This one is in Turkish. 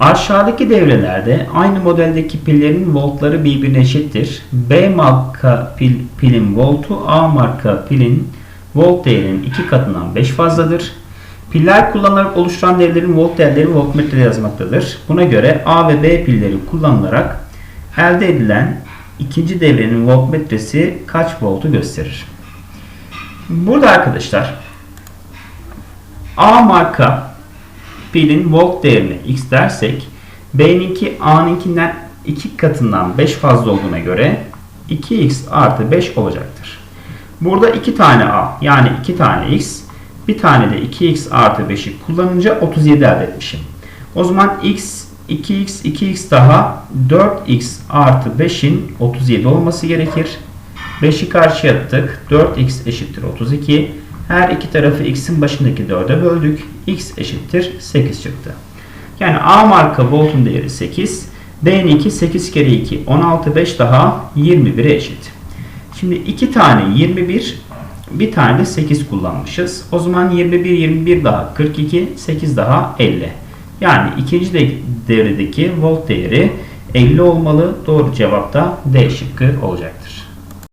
Aşağıdaki devrelerde aynı modeldeki pillerin voltları birbirine eşittir. B marka pil, pilin voltu A marka pilin volt değerinin iki katından 5 fazladır. Piller kullanılarak oluşturan devrelerin volt değerleri voltmetrede yazmaktadır. Buna göre A ve B pilleri kullanılarak elde edilen ikinci devrenin voltmetresi kaç voltu gösterir? Burada arkadaşlar A marka pilin volt değerini x dersek B'ninki A'ninkinden 2 katından 5 fazla olduğuna göre 2x artı 5 olacaktır. Burada 2 tane A yani 2 tane x bir tane de 2x artı 5'i kullanınca 37 elde etmişim. O zaman x 2x 2x daha 4x artı 5'in 37 olması gerekir. 5'i karşıya attık. 4x eşittir 32. Her iki tarafı x'in başındaki 4'e böldük. x eşittir 8 çıktı. Yani A marka voltun değeri 8. B'ninki 8 kere 2 16 5 daha 21'e eşit. Şimdi iki tane 21 bir tane de 8 kullanmışız. O zaman 21 21 daha 42 8 daha 50. Yani ikinci de devredeki volt değeri 50 olmalı. Doğru cevap da D şıkkı olacaktır.